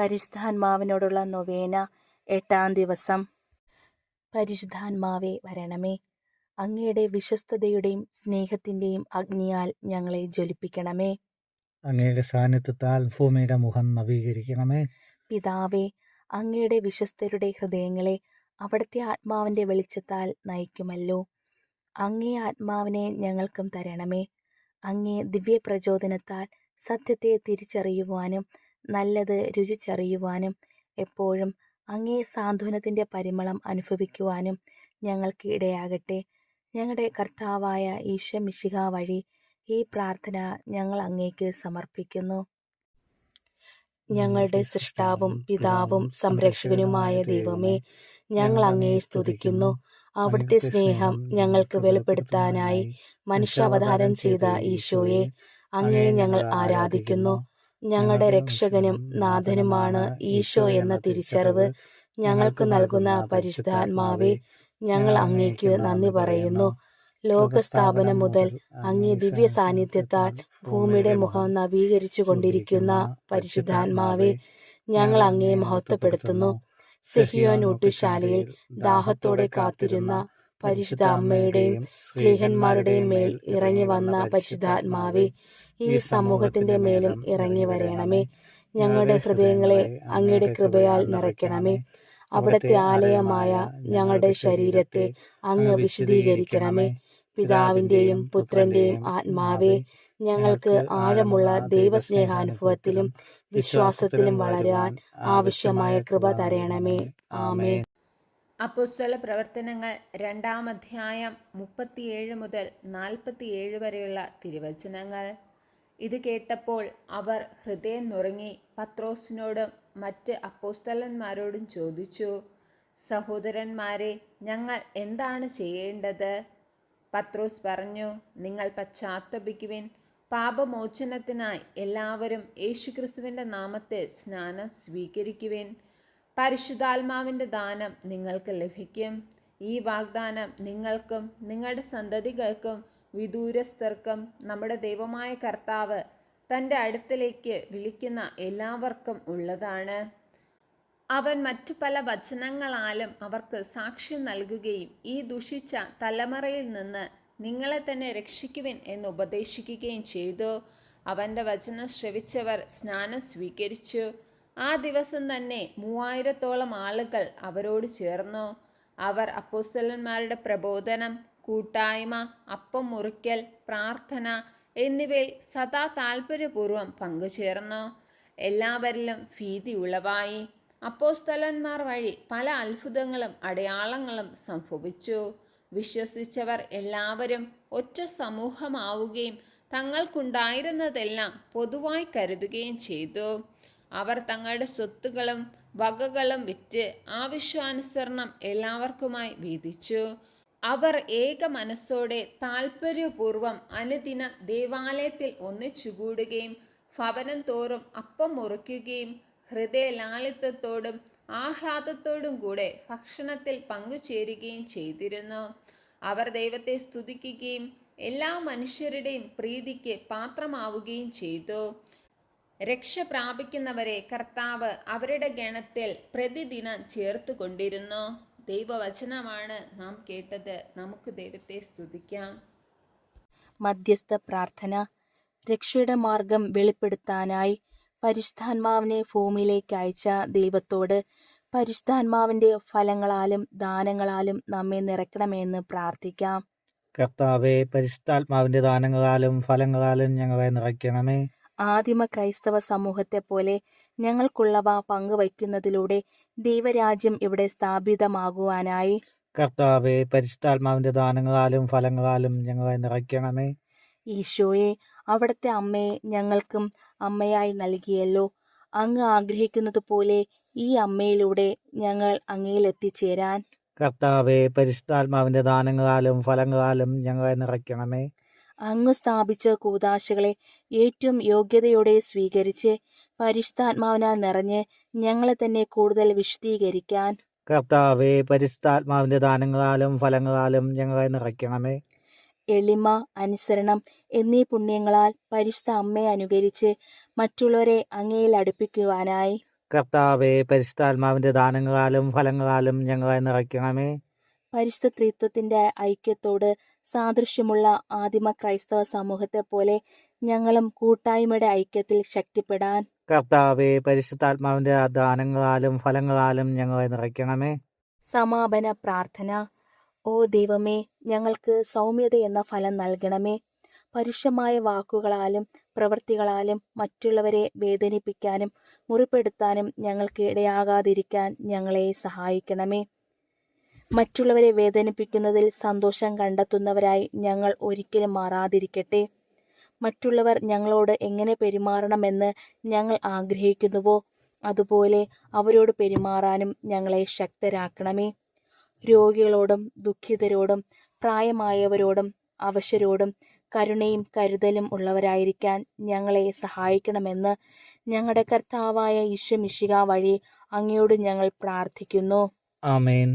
പരിശുദ്ധാത്മാവിനോടുള്ള നൊവേന എട്ടാം ദിവസം. പരിശുദ്ധാത്മാവേ വരണമേ. അങ്ങയുടെ വിശ്വസ്തതയുടെയും സ്നേഹത്തിന്റെയും അഗ്നിയാൽ ഞങ്ങളെ ജ്വലിപ്പിക്കണമേ. അങ്ങയുടെ സാന്നിധ്യത്താൽ ഭൂമിയുടെ മുഖം നവീകരിക്കണമേ. പിതാവേ അങ്ങയുടെ വിശ്വസ്തരുടെ ഹൃദയങ്ങളെ അവിടുത്തെ ആത്മാവിന്റെ വെളിച്ചത്താൽ നയിക്കുമല്ലോ. അങ്ങേ ആത്മാവിനെ ഞങ്ങൾക്കും തരണമേ. അങ്ങേ ദിവ്യ പ്രചോദനത്താൽ സത്യത്തെ തിരിച്ചറിയുവാനും നല്ലത് രുചിച്ചറിയുവാനും എപ്പോഴും അങ്ങേ സാന്ത്വനത്തിന്റെ പരിമളം അനുഭവിക്കുവാനും ഞങ്ങൾക്ക് ഇടയാകട്ടെ. ഞങ്ങളുടെ കർത്താവായ ഈശോ മിശിഹ വഴി ഈ പ്രാർത്ഥന ഞങ്ങൾ അങ്ങേക്ക് സമർപ്പിക്കുന്നു. ഞങ്ങളുടെ സൃഷ്ടാവും പിതാവും സംരക്ഷകനുമായ ദൈവമേ ഞങ്ങൾ അങ്ങേ സ്തുതിക്കുന്നു. അവിടുത്തെ സ്നേഹം ഞങ്ങൾക്ക് വെളിപ്പെടുത്താനായി മനുഷ്യാവതാരം ചെയ്ത ഈശോയെ അങ്ങേ ഞങ്ങൾ ആരാധിക്കുന്നു. ഞങ്ങളുടെ രക്ഷകനും നാഥനുമാണ് ഈശോ എന്ന തിരിച്ചറിവ്. ഞങ്ങൾക്ക് നൽകുന്ന പരിശുദ്ധാത്മാവെ ഞങ്ങൾ അങ്ങേക്ക് നന്ദി പറയുന്നു. ലോകസ്ഥാപനം മുതൽ അങ്ങേ ദിവ്യ സാന്നിധ്യത്താൽ ഭൂമിയുടെ മുഖം നവീകരിച്ചു കൊണ്ടിരിക്കുന്ന പരിശുദ്ധാത്മാവെ ഞങ്ങൾ അങ്ങേ മഹത്വപ്പെടുത്തുന്നു. സെഹിയോൻ ഊട്ടുശാലയിൽ ദാഹത്തോടെ കാത്തിരുന്ന പരിശുദ്ധ അമ്മയുടെയും സ്നേഹന്മാരുടെയും മേൽ ഇറങ്ങി വന്ന പരിശുദ്ധാത്മാവെ ഈ സമൂഹത്തിന്റെ മേലും ഇറങ്ങി വരണമേ ഞങ്ങളുടെ ഹൃദയങ്ങളെ അങ്ങയുടെ കൃപയാൽ നിറയ്ക്കണമേ. അവിടുത്തെ ആലയമായ ഞങ്ങളുടെ ശരീരത്തെ അങ്ങ് വിശദീകരിക്കണമേ പിതാവിന്റെയും പുത്രന്റെയും ആത്മാവേ ഞങ്ങൾക്ക് ആഴമുള്ള ദൈവസ്നേഹാനുഭവത്തിലും വിശ്വാസത്തിലും വളരാൻ ആവശ്യമായ കൃപ തരണമേ ആമേ അപ്പോസ്തല പ്രവർത്തനങ്ങൾ രണ്ടാം അധ്യായം മുപ്പത്തിയേഴ് മുതൽ നാൽപ്പത്തിയേഴ് വരെയുള്ള തിരുവചനങ്ങൾ. ഇത് കേട്ടപ്പോൾ അവർ ഹൃദയം നുറങ്ങി പത്രോസിനോടും മറ്റ് അപ്പോസ്തലന്മാരോടും ചോദിച്ചു സഹോദരന്മാരെ ഞങ്ങൾ എന്താണ് ചെയ്യേണ്ടത്? പത്രോസ് പറഞ്ഞു നിങ്ങൾ പശ്ചാത്തപിക്കുവിൻ. പാപമോചനത്തിനായി എല്ലാവരും യേശുക്രിസ്തുവിന്റെ നാമത്തെ സ്നാനം സ്വീകരിക്കുവിൻ. പരിശുദ്ധാത്മാവിന്റെ ദാനം നിങ്ങൾക്ക് ലഭിക്കും. ഈ വാഗ്ദാനം നിങ്ങൾക്കും നിങ്ങളുടെ സന്തതികൾക്കും വിദൂരസ്ഥർക്കും നമ്മുടെ ദൈവമായ കർത്താവ് തന്റെ അടുത്തിലേക്ക് വിളിക്കുന്ന എല്ലാവർക്കും ഉള്ളതാണ്. അവൻ മറ്റു പല വചനങ്ങളാലും അവർക്ക് സാക്ഷ്യം നൽകുകയും ഈ ദുഷിച്ച തലമുറയിൽ നിന്ന് നിങ്ങളെ തന്നെ രക്ഷിക്കുവിൻ എന്ന് ഉപദേശിക്കുകയും ചെയ്തു. അവന്റെ വചനം ശ്രവിച്ചവർ സ്നാനം സ്വീകരിച്ചു. ആ ദിവസം തന്നെ മൂവായിരത്തോളം ആളുകൾ അവരോട് ചേർന്നു. അവർ അപ്പോസ്തലന്മാരുടെ പ്രബോധനം കൂട്ടായ്മ അപ്പം മുറിക്കൽ പ്രാർത്ഥന എന്നിവയിൽ സദാ താൽപ്പര്യപൂർവം പങ്കുചേർന്നു. എല്ലാവരിലും ഭീതി ഉളവായി. അപ്പോസ്തലന്മാർ വഴി പല അത്ഭുതങ്ങളും അടയാളങ്ങളും സംഭവിച്ചു. വിശ്വസിച്ചവർ എല്ലാവരും ഒറ്റ സമൂഹമാവുകയും തങ്ങൾക്കുണ്ടായിരുന്നതെല്ലാം പൊതുവായി കരുതുകയും ചെയ്തു. അവർ തങ്ങളുടെ സ്വത്തുകളും വകകളും വിറ്റ് ആവശ്യാനുസരണം എല്ലാവർക്കുമായി വീതിച്ചു. അവർ ഏക മനസ്സോടെ താൽപ്പര്യപൂർവം അനുദിന ദേവാലയത്തിൽ ഒന്നിച്ചുകൂടുകയും ഭവനം തോറും അപ്പം മുറിക്കുകയും ഹൃദയലാളിത്യത്തോടും ആഹ്ലാദത്തോടും കൂടെ ഭക്ഷണത്തിൽ പങ്കുചേരുകയും ചെയ്തിരുന്നു. അവർ ദൈവത്തെ സ്തുതിക്കുകയും എല്ലാ മനുഷ്യരുടെയും പ്രീതിക്ക് പാത്രമാവുകയും ചെയ്തു. രക്ഷ പ്രാപിക്കുന്നവരെ കർത്താവ് അവരുടെ ഗണത്തിൽ പ്രതിദിനം ചേർത്ത് കൊണ്ടിരുന്നു ദൈവവചനമാണ് നാം കേട്ടത്. നമുക്ക് ദൈവത്തെ സ്തുതിക്കാം. മധ്യസ്ഥ പ്രാർത്ഥന. രക്ഷയുടെ മാർഗം വെളിപ്പെടുത്താനായി പരിശുദ്ധാത്മാവിനെ ഭൂമിയിലേക്ക് അയച്ച ദൈവത്തോട് പരിശുദ്ധാത്മാവിന്റെ ഫലങ്ങളാലും ദാനങ്ങളാലും നമ്മെ നിറയ്ക്കണമെന്ന് പ്രാർത്ഥിക്കാം. കർത്താവെ പരിശുദ്ധാത്മാവിന്റെ ദാനങ്ങളാലും ഫലങ്ങളാലും ഞങ്ങളെ നിറയ്ക്കണമേ. ആദിമ ക്രൈസ്തവ സമൂഹത്തെ പോലെ ഞങ്ങൾക്കുള്ളവ പങ്കുവയ്ക്കുന്നതിലൂടെ ദൈവരാജ്യം ഇവിടെ സ്ഥാപിതമാകുവാനായി. കർത്താവെ പരിശുദ്ധാത്മാവിന്റെ ദാനങ്ങളാലും ഫലങ്ങളാലും ഞങ്ങളെ നിറയ്ക്കണമേ. ഈശോയെ അവിടുത്തെ അമ്മയെ ഞങ്ങൾക്കും അമ്മയായി നൽകിയല്ലോ. അങ്ങ് ആഗ്രഹിക്കുന്നത് പോലെ ഈ അമ്മയിലൂടെ ഞങ്ങൾ അങ്ങയിൽ എത്തിച്ചേരാൻ കർത്താവെ പരിശുദ്ധാത്മാവിന്റെ ദാനങ്ങളാലും ഫലങ്ങളാലും ഞങ്ങളെ നിറയ്ക്കണമേ. അങ്ങ് സ്ഥാപിച്ച കൂതാശകളെ ഏറ്റവും യോഗ്യതയോടെ സ്വീകരിച്ച് പരിശുദ്ധാത്മാവിനാൽ നിറഞ്ഞ് ഞങ്ങളെ തന്നെ കൂടുതൽ വിശദീകരിക്കാൻ കർത്താവെ പരിശുദ്ധാത്മാവിന്റെ ദാനങ്ങളാലും ഫലങ്ങളാലും ഞങ്ങളെ നിറയ്ക്കണമേ. എളിമ അനുസരണം എന്നീ പുണ്യങ്ങളാൽ പരിശുദ്ധ അമ്മയെ അനുകരിച്ച് മറ്റുള്ളവരെ അങ്ങയിൽ അടുപ്പിക്കുവാനായി. കർത്താവെ പരിശുദ്ധാത്മാവിന്റെ ദാനങ്ങളാലും ഫലങ്ങളാലും ഞങ്ങളെ നിറയ്ക്കണമേ. പരിശുദ്ധ ത്രിത്വത്തിന്റെ ഐക്യത്തോട് സാദൃശ്യമുള്ള ആദിമ ക്രൈസ്തവ സമൂഹത്തെ പോലെ ഞങ്ങളും കൂട്ടായ്മയുടെ ഐക്യത്തിൽ ശക്തിപ്പെടാൻ കർത്താവെ പരിശുദ്ധാത്മാവിന്റെ ദാനങ്ങളാലും ഫലങ്ങളാലും ഞങ്ങളെ നിറയ്ക്കണമേ. സമാപന പ്രാർത്ഥന. ഓ ദൈവമേ ഞങ്ങൾക്ക് സൗമ്യത എന്ന ഫലം നൽകണമേ. പരുഷമായ വാക്കുകളാലും പ്രവൃത്തികളാലും മറ്റുള്ളവരെ വേദനിപ്പിക്കാനും മുറിപ്പെടുത്താനും ഞങ്ങൾക്ക് ഇടയാകാതിരിക്കാൻ ഞങ്ങളെ സഹായിക്കണമേ. മറ്റുള്ളവരെ വേദനിപ്പിക്കുന്നതിൽ സന്തോഷം കണ്ടെത്തുന്നവരായി ഞങ്ങൾ ഒരിക്കലും മാറാതിരിക്കട്ടെ. മറ്റുള്ളവർ ഞങ്ങളോട് എങ്ങനെ പെരുമാറണമെന്ന് ഞങ്ങൾ ആഗ്രഹിക്കുന്നുവോ അതുപോലെ അവരോട് പെരുമാറാനും ഞങ്ങളെ ശക്തരാക്കണമേ. രോഗികളോടും ദുഃഖിതരോടും പ്രായമായവരോടും അവശരോടും കരുണയും കരുതലും ഉള്ളവരായിരിക്കാൻ ഞങ്ങളെ സഹായിക്കണമെന്ന് ഞങ്ങളുടെ കർത്താവായ ഈശ്വമിഷിക വഴി അങ്ങയോട് ഞങ്ങൾ പ്രാർത്ഥിക്കുന്നു. ആമേൻ.